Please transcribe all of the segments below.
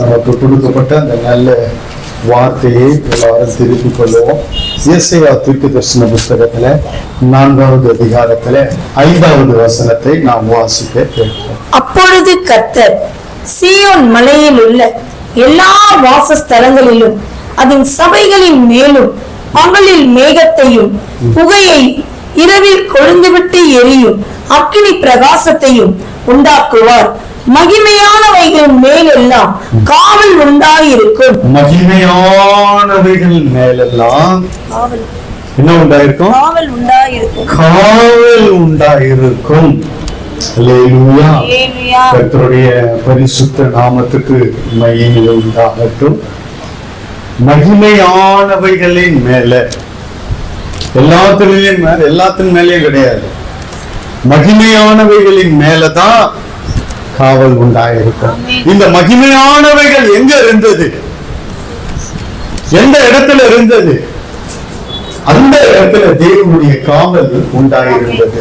நமக்கு கொடுக்கப்பட்ட அந்த நல்ல வார்த்தையை எல்லாரும் திருப்பிக் கொள்வோம். இயேசையா தூக்கு தரிசன புஸ்தகத்துல நான்காவது அதிகாரத்துல ஐந்தாவது வசனத்தை நாம் வாசிக்க கேட்போம். அப்பொழுது கர்த்தர் சீயோன் மலையில் உள்ள எல்லா வாசஸ்தலங்களிலும் அதன் சபைகளின் மேலும் பகலில் மேகத்தையும் புகையை இரவில் கொழுந்துவிட்டு எரியும் அக்கினி பிரகாசத்தையும் உண்டாக்குவார். மகிமையானவைகளின் மேலெல்லாம் காவல் உண்டாயிருக்கும். மகிமையானவைகள் மேலெல்லாம் என்ன உண்டாயிருக்கும்? காவல் உண்டாயிருக்கும். காவல் உண்டாயிருக்கும். கர்த்தருடைய பரிசுத்த நாமத்துக்கு மகிமை உண்டாகட்டும். மகிமையானவைகளின் மேல. எல்லாத்துலயும் மேல எல்லாத்தின் மேலயும் கிடையாது. மகிமையானவைகளின் மேலதான் காவல் உண்டாயிருக்கும். இந்த மகிமையானவைகள் எங்க இருந்தது? எந்த இடத்துல இருந்தது? அந்த இடத்துல தேவனுடைய காவல் உண்டாயிருந்தது.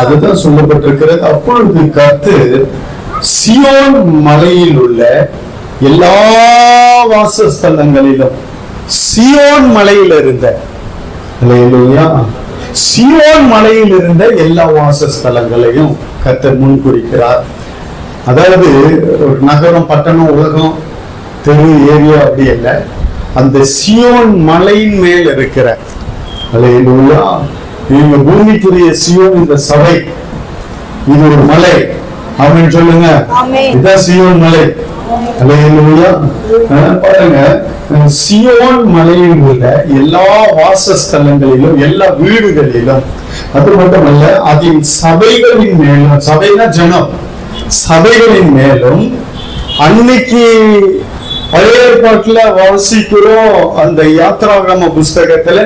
அதுதான் சொல்லப்பட்டிருக்கிறது. அப்பொழுது கர்த்தர் சியோன் மலையில் உள்ள எல்லா வாசஸ்தலங்களிலும் சியோன் மலையில் இருந்த. சியோன் மலையில் இருந்த எல்லா வாசஸ்தலங்களையும் கர்த்தர் முன்குறிக்கிறார். அதாவது ஒரு நகரம் பட்டணம் உலகம் தெரு ஏரியா அப்படி இல்லை அந்த சியோன் மலையின் மேல் இருக்கிற. அல்லேலூயா. இவங்க பூமிக்குரிய சியோன் இந்த சபை. இது ஒரு மலை. அப்படின்னு சொல்லுங்க. இதான் சியோன் மலை. அல்லேலூயா. அஹ் பாருங்க. சியோன் மலையில் உள்ள எல்லா வாசஸ்தலங்களிலும் எல்லா வீடுகளிலும் அது மட்டுமல்ல அதன் சபைகளின் மேலும் சபைனா ஜனம். சபைகளின் மேலும் அன்னைக்கு பழைய ஏற்பாட்டுல வாசிக்கிறோம். அந்த யாத்ராகம புஸ்தகத்துல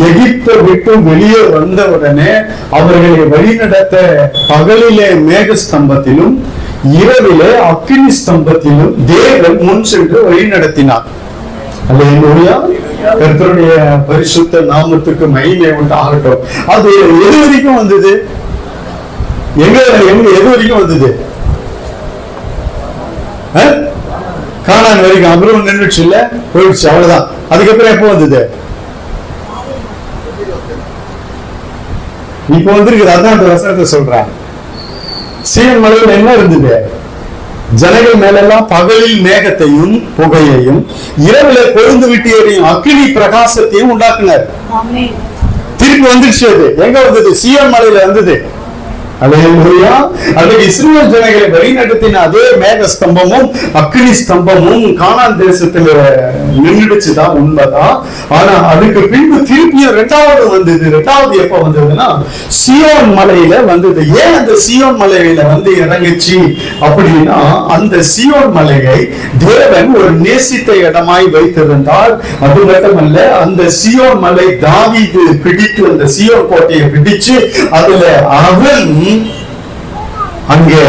எகிப்தை விட்டு வெளியே வந்த உடனே அவர்களை வழிநடத்த பகலிலே மேக ஸ்தம்பத்திலும் இரவிலே அக்கினி ஸ்தம்பத்திலும் தேவன் முன் சென்று வழி நடத்தினார் அல்லேலூயா கர்த்தருடைய பரிசுத்த நாமத்துக்கு மகிமை உண்டாகட்டும். அது எது வரைக்கும் வந்தது? எங்க எங்க எது வரைக்கும் வந்தது? அஹ்? காணான் வரைக்கும் அப்புறம் நின்றுச்சு இல்ல போயிடுச்சு. அவ்வளவுதான். அதுக்கப்புறம் எப்போ வந்தது? இப்போ வந்திருக்குது. அதான் அந்த வசனத்தை சொல்றேன் சீன் மலையில் என்ன இருந்தது? ஜனங்கள் மேலெல்லாம் பகலில் மேகத்தையும் புகையையும் இரவுல கொழுந்து விட்டு எறியும் அக்கினி பிரகாசத்தையும் உண்டாக்குனார். திருப்பி வந்துருச்சு அது. எங்க வந்தது? சியோன் மலையில வந்தது. இஸ்ரேல் ஜனங்களை வழிநடத்தின அதே மேக ஸ்தம்பமும் அக்னி ஸ்தம்பமும் கானான் தேசத்துல நின்றுடுச்சுதான் உண்மைதான் ஆனா அதுக்கு பின்பு திருப்பியும் ரெண்டாவது வந்தது. ரெண்டாவது எப்ப வந்ததுன்னா சியோன் மலையில வந்தது. ஏன் அந்த சியோன் மலையில வந்து இறங்குச்சு அப்படின்னா அந்த சியோன் மலையை தேவன் ஒரு நேசித்த இடமாய் வைத்திருந்தால் அது மட்டுமல்ல அந்த சியோன் மலை தாவிது பிடித்து அந்த சியோன் கோட்டையை பிடிச்சு அதுல அவன் அங்கே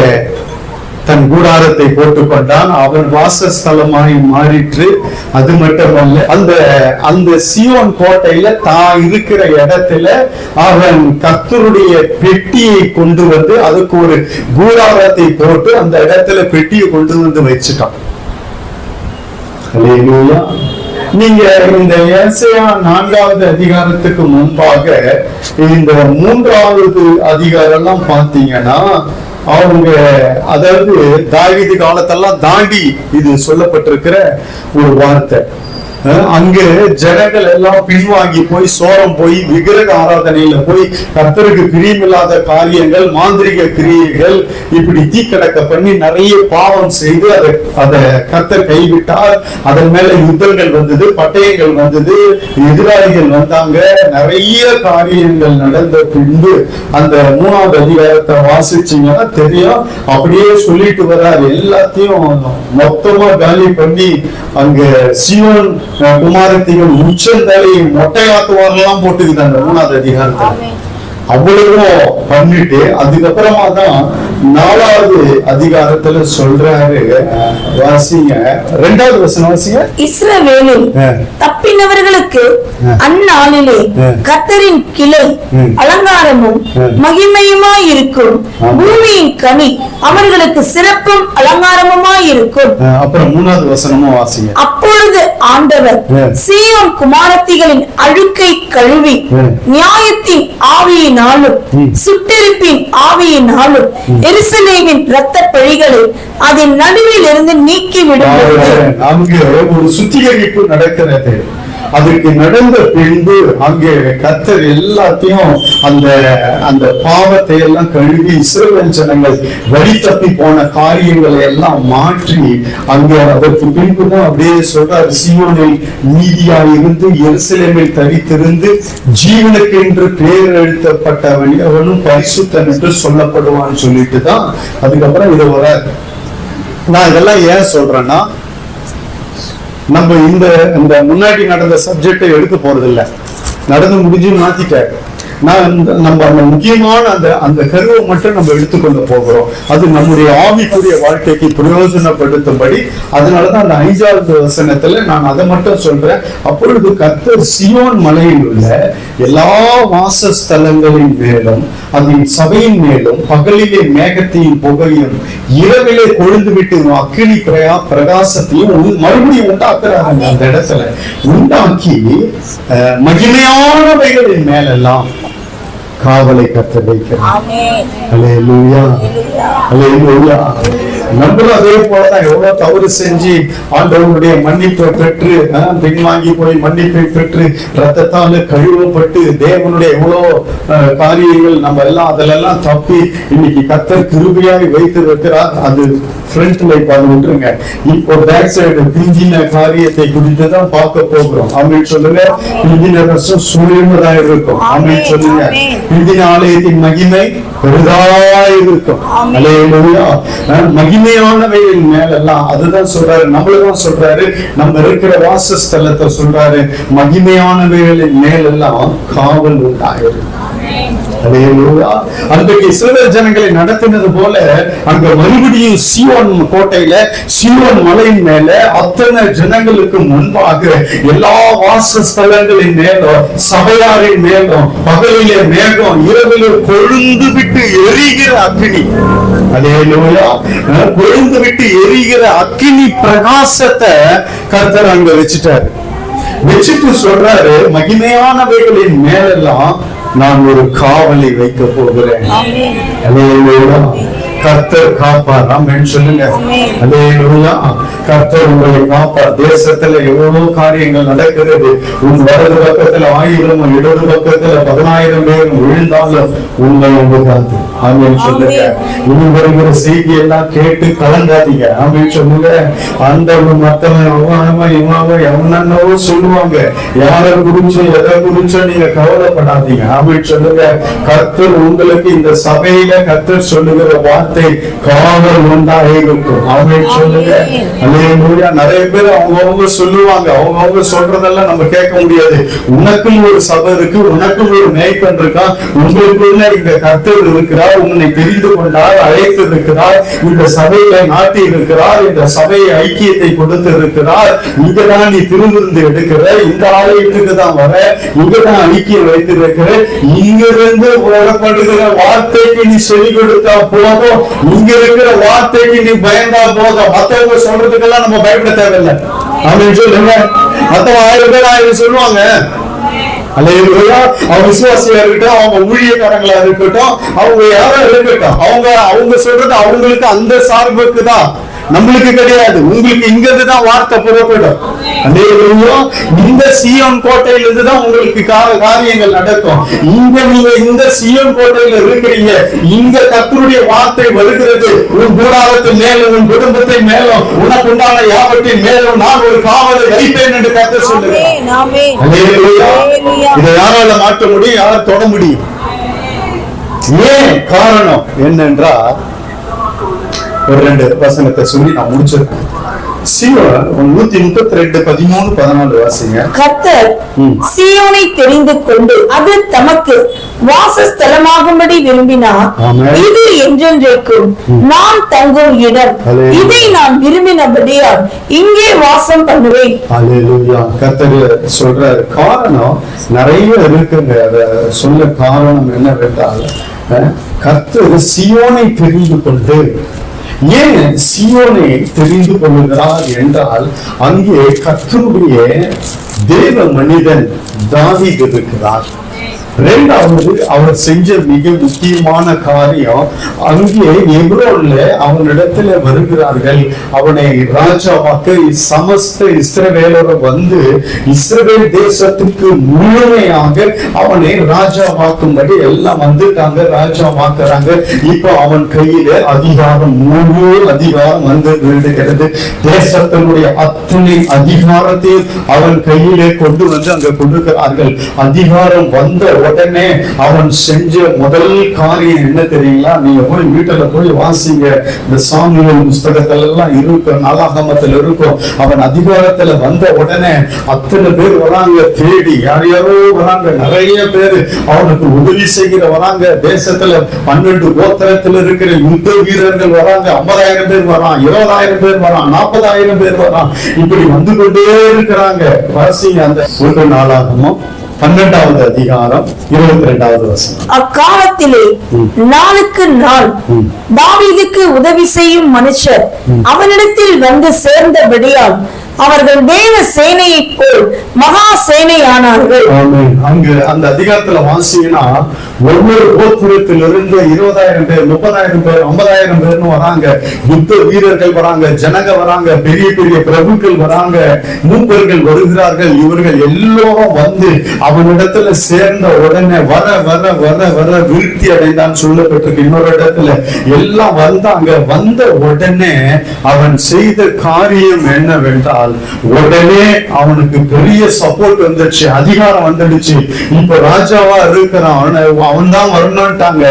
தன் கூடாரத்தை போட்டுக் கொண்டான் அவன் வாசஸ்தலமாய் மாறிற்று. அது மட்டுமல்ல அந்த அந்த சியோன் கோட்டையில தான் இருக்கிற இடத்துல அவன் கத்தருடைய பெட்டியை கொண்டு வந்து அதுக்கு ஒரு கூடாரத்தை போட்டு அந்த இடத்துல பெட்டியை கொண்டு வந்து வச்சுட்டான். நீங்க இந்த ஏசையா நான்காவது அதிகாரத்துக்கு முன்பாக இந்த மூன்றாவது அதிகாரம் எல்லாம் பார்த்தீங்கன்னா அவங்க அதாவது தாவீது காலத்தெல்லாம் தாண்டி இது சொல்லப்பட்டிருக்கிற ஒரு வார்த்தை. அங்கு ஜனங்கள் எல்லாம் பின்வாங்கி போய் சோரம் போய் விக்கிரக ஆராதனையில போய் கத்தருக்கு பிரியமில்லாத காரியங்கள் மாந்திரிக கிரியைகள் இப்படி தீக்கடக்க பண்ணி நிறைய பாவம் செய்து அதை அதை கர்த்தர் கைவிட்டால் அதன் மேல யுத்தங்கள் வந்தது பட்டயங்கள் வந்தது எதிராளிகள் வந்தாங்க. நிறைய காரியங்கள் நடந்த பின்பு அந்த மூணாவது அதிகாரத்தை வாசிச்சீங்கன்னா தெரியும். அப்படியே சொல்லிட்டு வர்றாரு எல்லாத்தையும் மொத்தமா காலி பண்ணி அங்க சிவன் குமாரத்தையும் உச்சந்தலை மொட்டையாத்துவாரெல்லாம் போட்டுக்குது அந்த மூணாவது அதிகாரத்துல ஆமென் அவ்வளவும் பண்ணிட்டு அதுக்கப்புறமா தான் நாலாவது அதிகாரத்துல சொல்றாரு வாசிங்க ரெண்டாவது வசனம் வாசிங்க இஸ்ரவேலில். தப்பினவர்களுக்கு. அந்நாளிலே ஆ. கர்த்தரின் கிளை. அலங்காரமும் ஆ. மகிமையுமாயிருக்கும் ஆமா. பூமியின் கனி அவர்களுக்கு சிறப்பும் அலங்காரமுமாயிருக்கும் அஹ் அப்புறம் மூணாவது வசனமும் வாசிங்க அப்பொழுது ஆண்டவர். சீயோன் குமாரத்திகளின் அழுக்கை கழுவி. நியாயத்தின் ஆவியினாலும். சுட்டெரிப்பின் ஆவியினாலும் எருசலேமின் இரத்த பழிகளை அதன் நடுவில் இருந்து நீக்கி விடும் அங்கு ஒரு சுத்திகரிப்பு நடக்கிறது அதுக்கு நடந்த பின்பு அங்கே கத்தர் எல்லாத்தையும் அந்த அந்த பாவத்தை எல்லாம் கழுவி சிறுவஞ்சனங்கள் ஜனங்கள் வழி தப்பி போன காரியங்களை எல்லாம் மாற்றி அங்கே அதற்கு பின்புதான் அப்படியே சொல்றார் சீயோனில் நீதியா இருந்து எருசலேமில் தரித்திருந்து ஜீவனுக்கு என்று பேர் எழுத்தப்பட்டவன் அவனும் பரிசுத்தன் என்று சொல்லப்படுவான்னு சொல்லிட்டு தான் அதுக்கப்புறம் இது வராது நான் இதெல்லாம் ஏன் சொல்றேன்னா நம்ம இந்த இந்த முன்னாடி நடந்த சப்ஜெக்டை எடுக்க போறதில்லை. நடந்து முடிஞ்சு மாத்திட்டாரு. நான் நம்ம அந்த முக்கியமான அந்த அந்த கருவை மட்டும் நம்ம எடுத்துக்கொண்டு போகிறோம். அது நம்முடைய ஆவிக்குரிய வாழ்க்கைக்கு பிரயோஜனப்படுத்தும்படி. அதனாலதான் அந்த ஐந்தாவது வசனத்துல நான் அதை மட்டும் சொல்றேன். அப்பொழுது கர்த்தர் சியோன் மலையில் உள்ள எல்லா வாசஸ்தலங்களின் மேலும் அதன் சபையின் மேலும் பகலிலே மேகத்தையும் புகையும் இரவிலே கொழுந்து விட்டு அக்கினி பிரயா பிரகாசத்தையும் மறுபடியும் உண்டாக்குறாங்க அந்த இடத்துல. உண்டாக்கி அஹ், மகிமையானவைகளின் மேலெல்லாம் காவலை கத்த வைக்கிறார் ஆமென் அல்லேலூயா அல்லேலூயா நம்மளும் அதே போலதான் எவ்வளவு தவறு செஞ்சு ஆண்டவருடைய மன்னிப்பை பெற்று பின்வாங்கி போய் மன்னிப்பை பெற்று ரத்தத்தால கழுவப்பட்டு தேவனுடைய எவ்வளவு ஆஹ், காரியங்கள் நம்ம எல்லாம் அதிலெல்லாம் தப்பி இன்னைக்கு கத்தர் கிருபையாய் வைத்து வைக்கிறார் அது ஃப்ரண்ட்ல இப்ப அது விட்டுருங்க. இப்போ பேக் சைடு பிஞ்சின காரியத்தை குறித்து தான் பார்க்க போகிறோம். அப்படின்னு சொல்லுங்க. பிஞ்சின ரசம் சுழிமுதா இருக்கும். அப்படின்னு சொல்லுங்க. பிந்தின ஆலயத்தின் மகிமை பெரிதாய் இருக்கும். ஆமென். இனிமையானவையின் மேலெல்லாம் அதுதான் சொல்றாரு நம்மளுதான் சொல்றாரு நம்ம இருக்கிற வாசஸ்தலத்தை சொல்றாரு. மகிமையானவைகளின் மேலெல்லாம் காவல் உண்டாயிருக்கும் அன்றைக்கு இஸ்ரவேல் ஜனங்களை நடத்தினது போல அங்க மறுபடியும் சீயோன் கோட்டையில சிவன் மலையின் மேல அத்தனை ஜனங்களுக்கு முன்பாக எல்லா வாசஸ்தலங்களின் மேலும் சபையாரின் மேலும் பகலிலே மேகம் இரவிலே கொழுந்து விட்டு எரிகிற அக்னி அதே அஹ் கொழுந்து விட்டு எரிகிற அக்னி பிரகாசத்தை கர்த்தர் அங்க வச்சுட்டாரு. வச்சுட்டு சொல்றாரு மகிமையானவைகளின் மேலெல்லாம் நான் ஒரு காவலை வைக்க போகிறேன். கர்த்தர் காப்பார் ஆமென். சொல்லுங்க. கர்த்தர் உங்களை காப்பார். தேசத்துல எவ்வளவு காரியங்கள் நடக்கிறது. உன் வலது பக்கத்துல ஆயிரம் உன் இடது பக்கத்துல பதினாயிரம் பேர் விழுந்தாலும் உங்களை உபகாத்து ஆமென் சொல்லுங்க. இனி வருகிற செய்தி எல்லாம் கேட்டு கலங்காதீங்க. ஆமென் சொல்லுங்க. அந்த மத்தவன் அவன் இவன் எவனோ சொல்லுவாங்க. யாரை குறிச்சும் எதை குறிச்சும் நீங்க கவலைப்படாதீங்க. ஆமென் சொல்லுங்க. கர்த்தர் உங்களுக்கு இந்த சபையில கர்த்தர் சொல்லுகிற வார்த்தை காவல் உண்டாக இருக்கும் ஆமென் சொல்லுங்க. அல்லேலூயா நிறைய பேர் அவங்கவங்க சொல்லுவாங்க. அவங்கவங்க சொல்றதெல்லாம் நம்ம கேட்க முடியாது. உனக்கும் ஒரு சபை இருக்கு உனக்கும் ஒரு மேய்ப்பன் இருக்கான் உங்களுக்குள்ள இந்த கர்த்தர் இருக்கிறார்? உன்னை தெரிந்து கொண்டார் அழைத்து இருக்கிறார் இந்த சபையில நாட்டி இருக்கிறார் இந்த சபையை ஐக்கியத்தை கொடுத்து இருக்கிறார். இங்கதான் நீ திருவிருந்து எடுக்கிற. இந்த ஆலயத்துக்கு தான் வர. இங்கதான் ஐக்கியம் வைத்திருக்கிற. இங்கிருந்து போடப்படுகிற வார்த்தைக்கு நீ செவி கொடுத்தா போதும். இங்க இருக்கிற வார்த்தைக்கு நீ பயந்தா போதும் மத்தவங்க சொல்றதுக்கெல்லாம் நம்ம பயப்பட தேவையில்லை. அப்படின்னு சொல்லுங்க. மத்தவங்க ஆயிரம் பேர் ஆயிரம் சொல்லுவாங்க. அல்லேலூயா. அவங்க விசுவாசியா இருக்கட்டும் அவங்க ஊழியக்காரங்களா இருக்கட்டும் அவங்க யாரா இருக்கட்டும் அவங்க அவங்க சொல்றது அவங்களுக்கு அந்த சார்புக்கு தான் நம்மளுக்கு கிடையாது. உங்களுக்கு இங்க இருந்து தான் வார்த்தை புறப்படும். இந்த சீயோன் கோட்டையில இருந்து தான் உங்களுக்கு காரியங்கள் நடக்கும். இங்க நீங்க இந்த சீயோன் கோட்டையில இருக்கிறீங்க. இங்க கர்த்தருடைய வார்த்தை வருகிறது. உன் கூடாரத்தின் மேலும் உன் குடும்பத்தை மேலும் உனக்கு உண்டான யாவற்றின் மேலும் நான் ஒரு காவலை வைப்பேன் என்று அல்லேலூயா. அல்லேலூயா. இதை யாரால மாற்ற முடியும்? யார் தொட முடியும்? ஏன் காரணம் என்னென்றால் ஒரு ரெண்டு வசனத்தை சொல்லி நான் முடிச்சிருக்கேன். நூத்தி முப்பத்தி ரெண்டு பதிமூணு பதினாலு வாசிங்க. கர்த்தர் ம். சீயோனை தெரிந்து கொண்டு அது தமக்கு வாசஸ்தலமாகும்படி விரும்பினார். இது என்றென்றைக்கும் நான் தங்கும் இடம். இதை நான் விரும்பினபடியால் இங்கே வாசம் பண்ணுவேன். அல்லேலூயா கர்த்தர் சொல்றாரு காரணம் நிறைய இருக்குங்க. அத சொல்ல காரணம் என்னவென்றால் அஹ், கர்த்தர் சியோனை தெரிந்து கொண்டு ஏன் சியோனை தெரிந்து கொள்ளுகிறார் என்றால் அங்கே கத்தருடைய தேவ மனிதன் தாவீது ரெண்டாவது அவர் செஞ்ச மிக முக்கியமான காரியம் அங்கே எப்ரோன்ல அவனிடத்துல வருகிறார்கள். அவனை ராஜாவாக்க சமஸ்த இஸ்ரவேலரை வந்து இஸ்ரவேல் தேசத்துக்கு முழுமையாக அவனை ராஜாவாக்கும்படி எல்லாம் வந்துட்டாங்க ராஜாவாக்குறாங்க. இப்போ அவன் கையில அதிகாரம் முழு அதிகாரம் வந்து விடுகிறது தேசத்தினுடைய அத்தனை அதிகாரத்தையும் அவன் கையிலே கொண்டு வந்து அங்க கொடுக்கிறார்கள். அதிகாரம் வந்த உடனே அவன் செஞ்ச முதல் காரியம் என்ன தெரியுங்களா? நீங்க போய் வீட்டுல போய் வாசிங்க. இந்த சாமியல் புஸ்தகத்துல எல்லாம் இருக்கும் நாளாகமத்துல இருக்கும். அவன் அதிகாரத்துல வந்த உடனே அத்தனை பேர் வராங்க தேடி யார் யாரோ வராங்க நிறைய பேர் அவனுக்கு உதவி செய்கிற வராங்க. தேசத்துல பன்னெண்டு கோத்திரத்துல இருக்கிற யுத்த வீரர்கள் வராங்க. ஐம்பதாயிரம் பேர் வரான் இருபதாயிரம் பேர் வரான் நாற்பதாயிரம் பேர் வரான். இப்படி வந்து கொண்டே இருக்கிறாங்க. வாசிங்க அந்த ஒரு நாளாகமும். பன்னெண்டாவது அதிகாரம் இருபத்தி ரெண்டாவது வசனம் அக்காலத்திலே. நாளுக்கு நாள். தாவீதுக்கு உதவி செய்யும் மனுஷர் அவனிடத்தில் வந்து சேர்ந்தபடியால் அவர்கள் தேவ சேனையை போல் மகா சேனையானார்கள். ஆமென். அங்கு அந்த அதிகாரத்துல வாசிங்கன்னா ஒவ்வொரு கோத்திரத்திலிருந்து இருபதாயிரம் பேர் முப்பதாயிரம் பேர் ஐம்பதாயிரம் பேர்னு வராங்க. யுத்த வீரர்கள் வராங்க ஜனங்க வராங்க பெரிய பெரிய பிரபுக்கள் வராங்க. மூப்பர்கள் வருகிறார்கள். இவர்கள் எல்லோரும் வந்து அவனிடத்துல சேர்ந்த உடனே வர வர வர வர விருத்தி அடைந்தான் சொல்லப்பட்டிருக்கு. இன்னொரு இடத்துல எல்லாம் வந்தாங்க. வந்த உடனே அவன் செய்த காரியம் என்னவென்றால் உடனே அவனுக்கு பெரிய சப்போர்ட் வந்துடுச்சு அதிகாரம் வந்துடுச்சு. இப்ப ராஜாவா இருக்கிறான் அவன் தான் வரணும்ட்டாங்க.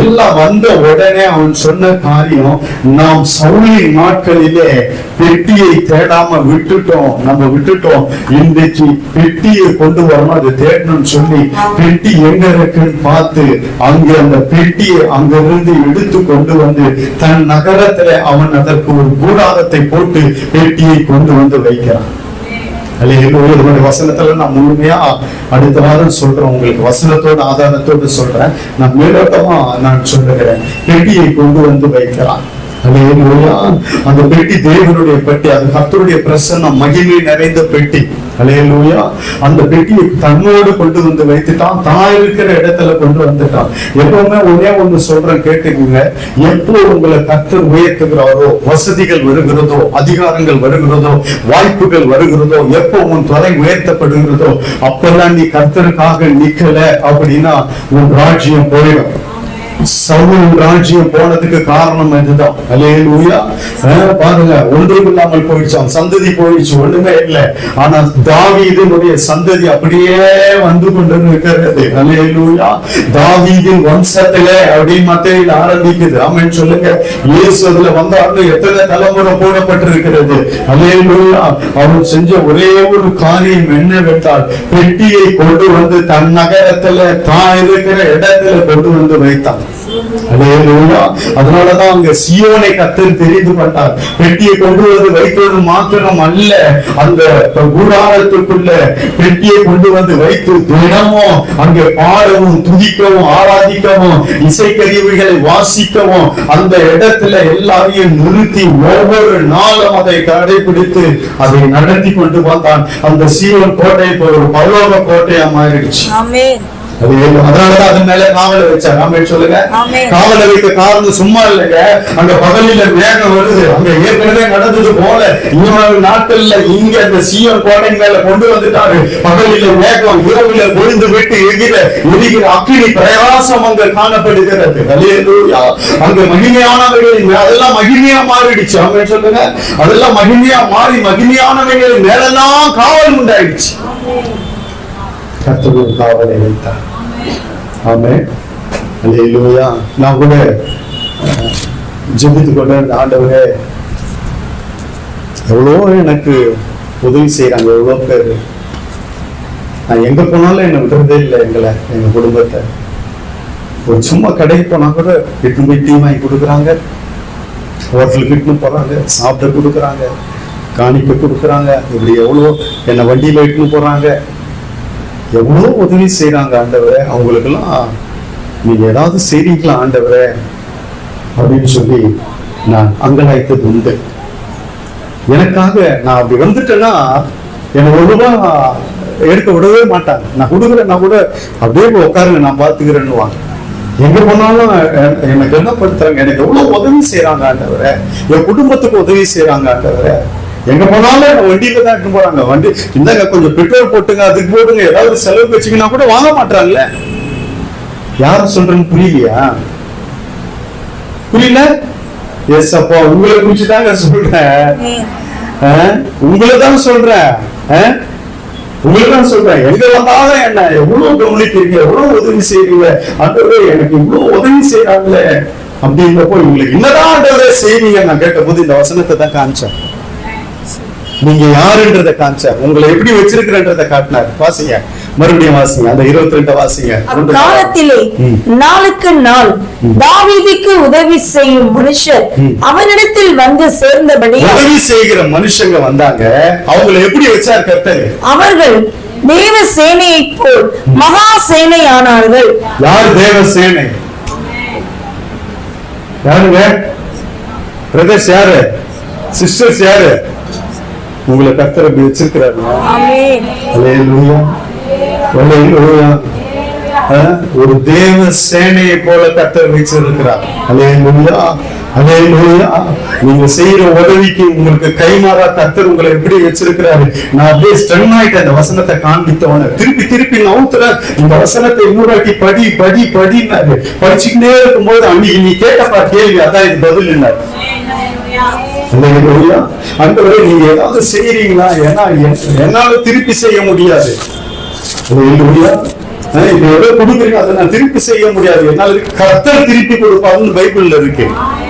எல்லாம் வந்த உடனே அவன் சொன்ன காரியம் நாம் சவுளின் நாட்களிலே பெட்டியை தேடாம விட்டுட்டோம். நம்ம விட்டுட்டோம். இன்றைக்கு பெட்டியை கொண்டு வரணும் அதை தேடணும்னு சொல்லி பெட்டி எங்க இருக்குன்னு பார்த்து அங்க அந்த பெட்டியை அங்கிருந்து எடுத்து கொண்டு வந்து தன் நகரத்துல அவன் அதற்கு ஒரு கூடாரத்தை போட்டு பெட்டியை கொண்டு வந்து வைக்கிறான். அல்லேலூயா. வசனத்துல நான் முழுமையா அடுத்த வாரம் சொல்றேன் உங்களுக்கு வசனத்தோட ஆதாரத்தோட சொல்றேன். நான் மேலோட்டமா நான் சொல்லுகிறேன். பெட்டியை கொண்டு வந்து வைக்கிறான். அந்த பெட்டி தேவனுடைய பெட்டி அது கர்த்தருடைய பிரசன்னம் மகிமை நிறைந்த பெட்டி. அலையலூயா. அந்த பெட்டியை தன்னோடு கொண்டு வந்து வைத்துட்டான். தான் இருக்கிற இடத்துல கொண்டு வந்துட்டான். எப்பவுமே ஒரே ஒண்ணு சொல்றேன் கேட்டுக்கோங்க. எப்போ உங்களை கர்த்தர் உயர்த்துகிறாரோ வசதிகள் வருகிறதோ அதிகாரங்கள் வருகிறதோ வாய்ப்புகள் வருகிறதோ எப்போ உன் தொலை உயர்த்தப்படுகிறதோ அப்பெல்லாம் நீ கர்த்தருக்காக நிக்கல அப்படின்னா உன் ராஜ்யம் போயிடும். சவுல் ராஜ்யம் போனதுக்கு காரணம் இதுதான். அலேலூயா லூயா பாருங்க ஒன்றும் இல்லாமல் போயிடுச்சான் சந்ததி போயிடுச்சு ஒண்ணுமே இல்லை. ஆனா தாவீதினுடைய சந்ததி அப்படியே வந்து கொண்டு இருக்கிறது அலேலூயா தாவீதின் வம்சத்துல அப்படின்னு மத்தையில் ஆரம்பிக்குது. ஆமென் சொல்லுங்க. இயேசு அதுல வந்தாருன்னு எத்தனை தலைமுறை போடப்பட்டிருக்கிறது. அலேலூயா அவர் செஞ்ச ஒரே ஒரு காரியம் என்னவென்றால் பெட்டியை கொண்டு வந்து தன் நகரத்துல தான் இருக்கிற இடத்துல கொண்டு வந்து வைத்தான். அதனாலதான் அங்க சியோனை கத்தர் தெரிந்து கொண்டார். பெட்டியை கொண்டு வந்து வைத்தது மாத்திரம் அல்ல அந்த கூடாரத்துக்குள்ள பெட்டியை கொண்டு வந்து வைத்து தினமும் அங்கே பாடவும் துதிக்கவும் ஆராதிக்கவும் இசைக்கருவிகளை வாசிக்கவும் அந்த இடத்துல எல்லாரையும் நிறுத்தி ஒவ்வொரு நாளும் அதை கடைபிடித்து அதை நடத்தி கொண்டு வந்தான். அந்த சீவன் கோட்டை இப்போ ஒரு பல்லோக கோட்டையா மாறிடுச்சு. அதனாலதான் அது மேல காவலை ஆமென் சொல்லுங்க. காவலை வைக்க காரணம் சும்மா இல்லைங்க. அங்க பகலில மேகம் வருது. அங்க ஏற்கனவே நடந்தது போல. இவ்வளவு நாட்கள்ல இங்க அந்த சீவன் கோட்டை மேல கொண்டு வந்துட்டாரு. பகலில மேகம் இரவுல பொழிந்து விட்டு எகிற எரிகிற அக்கினி பிரயாசம் அங்க காணப்படுகிறது. அங்க மகிமையானவைகளின் அதெல்லாம் மகிமையா மாறிடுச்சு. ஆமென் சொல்லுங்க. அதெல்லாம் மகிமையா மாறி மகிமையானவைகளின் மேலெல்லாம் காவல் உண்டாயிடுச்சு. கர்த்தர் காவலை வைத்தார். ஆமே அல்லேலூயா நான் கூட ஜெபித்து கொண்டு ஆண்டவரே எவ்வளோ எனக்கு உதவி செய்கிறாங்க எவ்வளோ பேர். நான் எங்க போனாலும் என்னை விடுறதே இல்லை எங்களை எங்க குடும்பத்தை. ஒரு சும்மா கடைக்கு போனா கூட இட்டுன்னு போய் டீ வாங்கி கொடுக்குறாங்க. ஹோட்டலுக்கு இட்டுன்னு போறாங்க. சாப்பிட கொடுக்குறாங்க. காணிக்க கொடுக்குறாங்க. இப்படி எவ்வளோ என்னை வண்டியில இட்டுன்னு போறாங்க. எவ்வளோ உதவி செய்கிறாங்க ஆண்டவரை அவங்களுக்கெல்லாம் நீங்கள் ஏதாவது செய்றீங்களா ஆண்டவரை? அப்படின்னு சொல்லி நான் அங்கலாய்த்தது உண்டு. எனக்காக நான் அப்படி வந்துட்டேன்னா என்னை ஒழுங்கா எடுக்க விடவே மாட்டாங்க. நான் கொடுக்குறேன்னா கூட அப்படியே உட்காருங்க நான் பார்த்துக்கிறேன்னுவாங்க. எங்க போனாலும் எனக்கு என்ன படுத்துறாங்க எனக்கு எவ்வளவு உதவி செய்யறாங்க ஆண்டவரே? என் குடும்பத்துக்கு உதவி செய்யறாங்க ஆண்டவரே. எங்க போனாலும் வண்டியில தான் எடுத்து போறாங்க. வண்டி இந்தாங்க கொஞ்சம் பெட்ரோல் போட்டுங்க அதுக்கு போடுங்க. ஏதாவது செலவு வச்சுங்கன்னா கூட வாங்க மாட்டாங்கல்ல யார சொல்றேன்னு புரியலையா? புரியல? எஸ் அப்பா உங்களை குறிச்சு தாங்க சொல்றேன். உங்களை தான் சொல்றேன். ஆ? உங்களை தான் சொல்றேன். எங்க வந்தாலும் என்ன? எவ்வளவு கவனிக்கிறீங்க? எவ்வளவு உதவி செய்றீங்க? அந்த எனக்கு இவ்வளவு உதவி செய்யறாங்களே அப்படின்றப்போ இவங்களுக்கு என்னதான் ஆண்டவரே செய்வீங்க நான் கேட்ட போது இந்த வசனத்தை தான் காமிச்சேன். நீங்க யாருன்றத காமிச்சார் உங்களை எப்படி வச்சிருக்கிறன்றத காட்டினார். வாசிங்க. மறுபடியும் வாசிங்க. அந்த இருபத்தி ரெண்டு வாசிங்க அக்காலத்திலே ம். நாளுக்கு நாள் தாவீதுக்கு உதவி செய்யும் மனுஷர். அவனிடத்தில் வந்து சேர்ந்தபடி உதவி செய்கிற மனுஷங்க வந்தாங்க. அவங்களை எப்படி வச்சார் கர்த்தர்? அவர்கள் தேவ சேனையைப் போல் மகா சேனையானார்கள். யார் தேவ சேனை? யாருங்க? பிரதர்ஸ் யாரு? சிஸ்டர்ஸ் யாரு? உங்களை கர்த்தர் அப்படி வச்சிருக்கிறாரு. ஒரு தேவ சேனையை போல கர்த்தர் வச்சிருக்கிறார் அல்லேலூயா அல்லேலூயா நீங்க செய்யற உதவிக்கு உங்களுக்கு கைமாறா கர்த்தர் உங்களை எப்படி வச்சிருக்கிறாரு? நான் அப்படியே ஸ்டன் ஆயிட்டேன். அந்த வசனத்தை காண்பித்தவன. திருப்பி திருப்பி நவுத்துறேன் இந்த வசனத்தை வாட்டி படி படி படினாரு படிச்சுக்கிட்டே இருக்கும்போது அன்னைக்கு நீ கேட்டப்பா கேள்வி அதான் இது பதில் அல்லேலூயா ஆண்டவரே நீங்க ஏதாவது செய்யறீங்களா ஏன்னா என்னால திருப்பி செய்ய முடியாது. அல்லேலூயா ஆஹ் இப்ப எதை கொடுக்குறீங்க அதை நான் திருப்பி செய்ய முடியாது. என்னால திருப்பி கொடுப்பாருன்னு பைபிள்ல இருக்கு.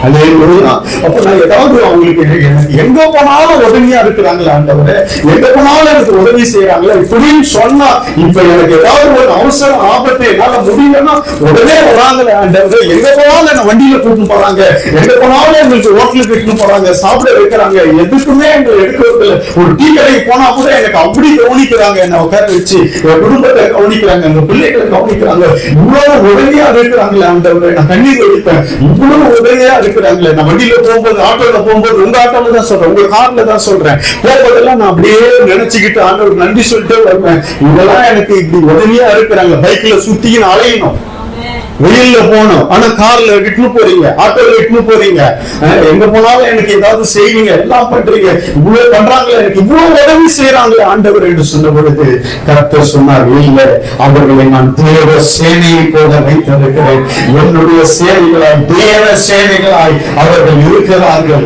அல்லேலூயா அப்ப நான் ஏதாவது அவங்களுக்கு எங்க போனாலும் உதவியா இருக்கிறாங்களா ஆண்டவரே? எங்க போனாலும் எனக்கு உதவி செய்யறாங்களா இப்படின்னு சொன்னா இப்ப எனக்கு ஏதாவது ஒரு அவசர ஆபத்து என்னால முடியலன்னா உடனே வராங்களே ஆண்டவரே. எங்க போனாலும் என்ன வண்டியில கூட்டிட்டு போறாங்க. எங்க போனாலும் எங்களுக்கு ஹோட்டலுக்கு இட்டுன்னு போறாங்க. சாப்பிட வைக்கிறாங்க. எதுக்குமே எங்களை எடுக்கிறது ஒரு டீ கடைக்கு போனா கூட எனக்கு அப்படி கவனிக்கிறாங்க. என்ன உட்கார வச்சு என் குடும்பத்தை கவனிக்கிறாங்க. பிள்ளைகளை கவனிக்கிறாங்க. இவ்வளவு உதவியா இருக்கிறாங்களே ஆண்டவரே. நான் கண்ணீர் வடிப்பேன். இவ்வளவு உதவியா இருக்கிறாங்களே. நான் வண்டியில போகும்போது ஆட்டோல போகும்போது உங்க ஆட்டோல தான் சொல்றேன். உங்க கார்ல தான் சொல்றேன். போகும்போதெல்லாம் நான் அப்படியே நினைச்சுக்கிட்டு ஆண்டவர் நன்றி சொல்லிட்டே வருவேன். இதெல்லாம் எனக்கு இப்படி உதவியா இருக்கிறாங்க. பைக்ல சுத்தியும் அலையணும். வெயில்ல போகணும். ஆனா கார்ல இட்டுன்னு போறீங்க. ஆட்டோல இட்டுன்னு போறீங்க. எங்க போனாலும் எனக்கு ஏதாவது செய்வீங்க. எல்லாம் பண்றீங்க. இவ்வளவு பண்றாங்களே எனக்கு இவ்வளவு உதவி செய்யறாங்களே ஆண்டவர் என்று சொன்ன பொழுது கர்த்தர் சொன்னார் இல்ல அவர்களை நான் தேவ சேனையை போல வைத்திருக்கிறேன். என்னுடைய சேனைகளாய் தேவ சேனைகளாய் அவர்கள் இருக்கிறார்கள்.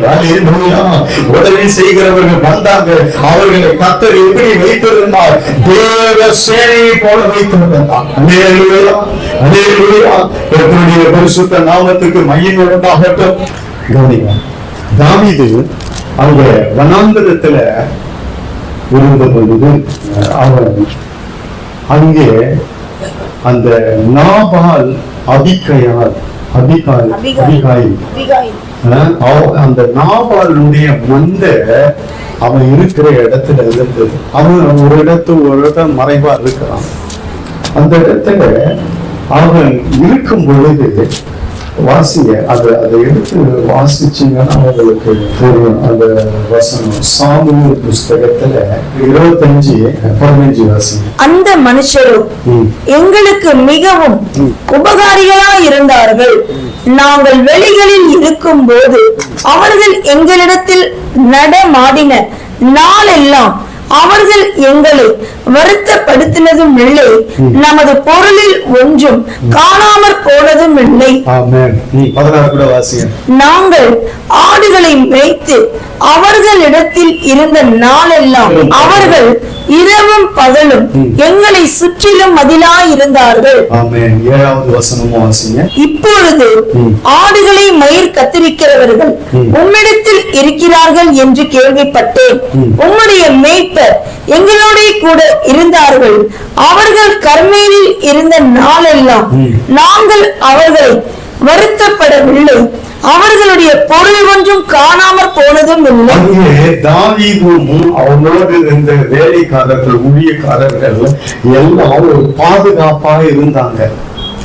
உதவி செய்கிறவர்கள் வந்தாங்க. அவர்களை கத்தர் எப்படி வைத்திருந்தார்? தேவ சேனையை போல வைத்திருந்தார். அதே அதே கர்த்தருடைய பரிசுத்த நாமத்துக்கு மையம் உண்டாகட்டும் கவனிங்க தாவீது அவங்க வனாந்தரத்துல இருந்த பொழுது அவன் அங்கே அந்த நாபால் அபிக்கையால் அபிகாய். அபிகாய் அந்த நாபாலுடைய மந்த அவன் இருக்கிற இடத்துல இருந்தது அவன் ஒரு இடத்து ஒரு இடம் மறைவா இருக்கிறான் அந்த இடத்துல அவன் இருக்கும் பொழுது வாசிங்க அதை அதை எடுத்து வாசிச்சீங்கன்னா உங்களுக்கு தெரியும். அந்த வசனம் சாமுவேல் புஸ்தகத்துல இருபத்தஞ்சு பதினஞ்சு வாசிங்க அந்த மனுஷரும். எங்களுக்கு மிகவும் உபகாரிகளா இருந்தார்கள். நாங்கள் வெளிகளில் இருக்கும்போது அவர்கள் எங்களிடத்தில் நடமாடின நாளெல்லாம் அவர்கள் எங்களை வருத்தப்படுத்தினதும் இல்லை. நமது பொருளில் ஒன்றும் காணாமற் போனதும் இல்லை. நாங்கள் ஆடுகளை மேய்த்து அவர்களிடத்தில் இருந்த நாளெல்லாம் அவர்கள் இரவும் பகலும் எங்களை சுற்றிலும் வசனமும் வாசிங்க. இப்பொழுது. ஆடுகளை மயிர் கத்திரிக்கிறவர்கள். உம்மிடத்தில் இருக்கிறார்கள் என்று கேள்விப்பட்டேன். உம்முடைய மேய்ப்பர் எங்களோட கூட இருந்தார்கள். அவர்கள் கர்மேலில் இருந்த நாளெல்லாம். நாங்கள் அவர்களை வருத்தப்படவில்லை. அவர்களுடைய பொருள் ஒன்றும் காணாமற் போனதும் இல்லை. தாவீதும் அவங்களோடு இருந்த வேலைக்காரர்கள் ஊழியக்காரர்கள் எல்லாம் ஒரு பாதுகாப்பா இருந்தாங்க.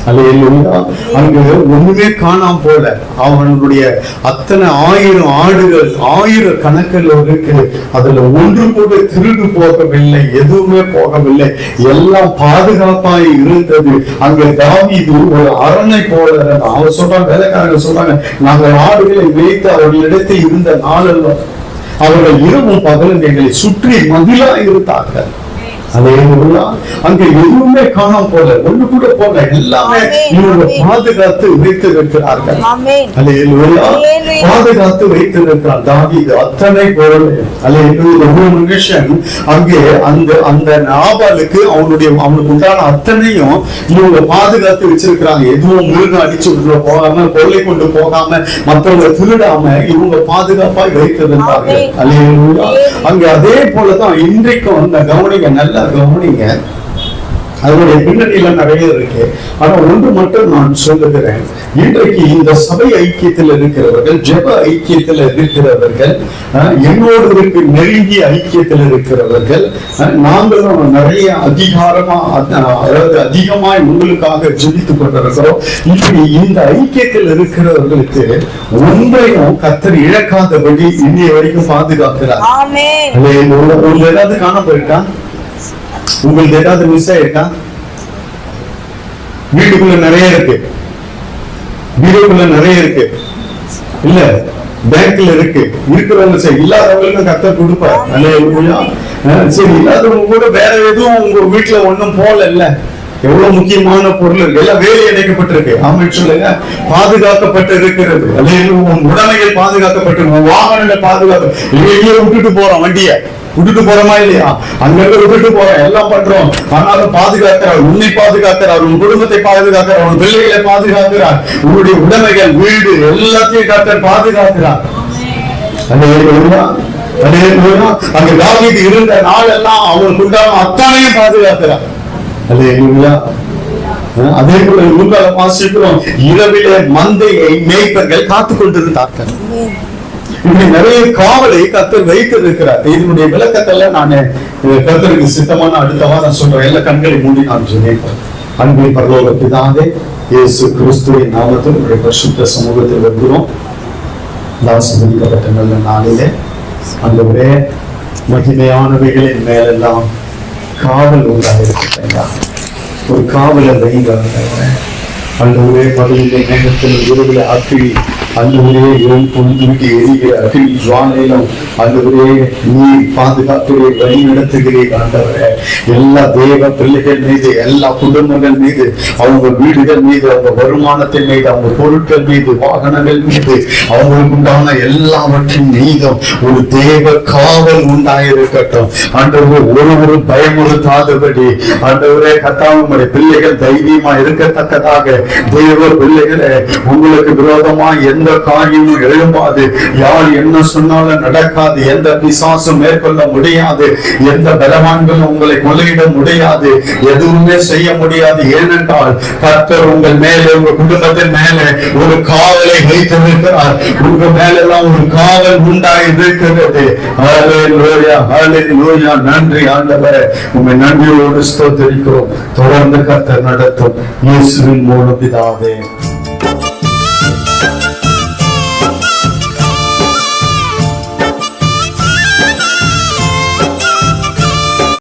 அங்க ஒண்ணுமே காணாம போல அவனுடைய அத்தனை ஆயிரம் ஆடுகள் ஆயிரம் கணக்கில் இருக்கு. அதுல ஒன்று கூட திருடு போகவில்லை எதுவுமே போகவில்லை. எல்லாம் பாதுகாப்பாய் இருந்தது. அங்க தாவீது ஒரு அரணை போல அவன் அவர் சொல்றாங்க வேலைக்காரங்க சொல்றாங்க நாங்கள் ஆடுகளை வைத்து அவர்களிடத்தில் இருந்த நாளெல்லாம் அவர்கள் இரவும் பகலும் எங்களை சுற்றி மதிலா இருந்தார்கள். அங்க எதுவுமே காணாம போல ஒண்ணு கூட போல எல்லாமே இவங்க. பாதுகாத்து வைத்து இருக்கிறார்கள். பாதுகாத்து அத்தனை பொருள். ஒரு மனுஷன் அங்கே அந்த அந்த நாபாலுக்கு அவனுடைய அவனுக்கு உண்டான அத்தனையும் இவங்க பாதுகாத்து வச்சிருக்கிறாங்க. எதுவும் மிருகம் அடிச்சு உள்ள போகாம கொள்ளை கொண்டு போகாம மற்றவங்க திருடாம இவங்க பாதுகாப்பாய் வைத்திருந்தார்கள். அல்லேலூயா. அங்க அதே போலதான் இன்றைக்கும் அந்த கவனிங்க நல்லா கவனிங்க. அதனுடைய பின்னணியில நிறைய இருக்கு. ஆனா ஒன்று மட்டும் நான் சொல்லுகிறேன். இன்றைக்கு இந்த சபை ஐக்கியத்தில் இருக்கிறவர்கள் ஜெப ஐக்கியத்தில் இருக்கிறவர்கள் என்னோடு நெருங்கிய ஐக்கியத்தில் இருக்கிறவர்கள் நாங்களும் நிறைய அதிகாரமா அத- அதாவது அதிகமாய் உங்களுக்காக ஜெபித்துக் கொண்டிருக்கிறோம். இப்படி இந்த ஐக்கியத்தில் இருக்கிறவர்களுக்கு ஒன்றையும் கத்தர் இழக்காதபடி இன்னைய வரைக்கும் பாதுகாக்கிறார். ஏதாவது காண உங்களுக்கு ஏதாவது மிஸ் ஆயிருக்கா? வீட்டுக்குள்ள நிறைய இருக்கு. வீடுக்குள்ள நிறைய இருக்கு. இல்ல பேங்க்ல இருக்கு. இருக்கிறவங்க சரி இல்லாதவங்களுக்கும் கத்த கொடுப்பார் சரி இல்லாதவங்க கூட வேற எதுவும் உங்க வீட்டுல ஒண்ணும் போல இல்ல எவ்வளவு முக்கியமான பொருள் இருக்கு. எல்லாம் வேலை இணைக்கப்பட்டிருக்கு ஆமாம் சொல்லுங்க. பாதுகாக்கப்பட்டு இருக்கிறது அல்லேலூயா. உன் உடைமைகள் பாதுகாக்கப்பட்டு உன் வாகனங்கள் பாதுகாக்க வெளியே விட்டுட்டு போறோம் வண்டியை. விட்டுட்டு போறோமா இல்லையா? அங்கங்க விட்டுட்டு போறோம். எல்லாம் பண்றோம். ஆனாலும் பாதுகாக்கிறார். உன்னை பாதுகாக்கிறார். உன் குடும்பத்தை பாதுகாக்கிறார். உன் பிள்ளைகளை பாதுகாக்கிறார். உன்னுடைய உடைமைகள் வீடு எல்லாத்தையும் கர்த்தர் பாதுகாக்கிறார். அங்க தாவீது இருந்த நாளெல்லாம் அவனுக்கு உண்டான அத்தனையும் பாதுகாக்கிறார். அல்லேலூயா. அஹ் அதே போல லூக்கால வாசிக்கிறோம் இரவிலே மந்தையை மேய்ப்பர்கள் காத்துக் கொண்டிருந்தார்கள் இப்படி நிறைய காவலை கத்தர் வைத்திருக்கிறார். இதனுடைய விளக்கத்தெல்லாம் நான் கத்தருக்கு சித்தமான அடுத்த நான் சொல்றேன். எல்லா கண்களை மூடி நான் சொன்னேன் அன்பின் பரலோக பிதாவே இயேசு கிறிஸ்துவின் நாமத்தில் உங்களுடைய பரிசுத்த சமூகத்தில் வருகிறோம். தாசபதிக்கப்பட்ட நல்ல நாளிலே அந்த ஒரே மகிமையானவைகளின் மேலெல்லாம் காவல் உண்டாயிருக்கிறேன் ஒரு காவலை வைங்க ஆண்டவரே. அந்தவரே பகலிலே நேரத்தில் இரவில் ஆக்கி அந்தவரே எரி பொழுதுவிட்டு எரிகிற அக்கிழி ஜுவாலையிலும் பாதுகாக்கிறே வழி நடத்துகிறே ஆண்டவரே எல்லா தேவ பிள்ளைகள் மீது எல்லா குடும்பங்கள் மீது அவங்க வீடுகள் மீது அவங்க வருமானத்தின் மீது அவங்க பொருட்கள் மீது வாகனங்கள் மீது அவங்களுக்கு உண்டான எல்லாவற்றின் மீதும் ஒரு தேவ காவல் உண்டாயிருக்கட்டும். ஆண்டவரே ஒரு ஒரு பயமுறுத்தாதபடி ஆண்டவரே கத்தாவுடைய பிள்ளைகள் தைரியமா இருக்கத்தக்கதாக தேவ பிள்ளைகளை உங்களுக்கு விரோதமா எந்த எந்த காரியமும் எழும்பாது. யார் என்ன சொன்னாலும் நடக்காது. எந்த பிசாசும் மேற்கொள்ள முடியாது. எந்த பலவான்களும் உங்களை கொலையிட முடியாது. எதுவுமே செய்ய முடியாது. ஏனென்றால் கர்த்தர் உங்கள் மேலே உங்க குடும்பத்தின் மேலே ஒரு காவலை வைத்திருக்கிறார். உங்க மேலெல்லாம் ஒரு காவல் உண்டாகி இருக்கிறது நன்றி ஆண்டவரே. உங்க நன்றியோடு ஸ்தோத்திரிக்கிறோம். தொடர்ந்து கர்த்தர் நடத்தும். இயேசுவின் மூலம் பிதாவே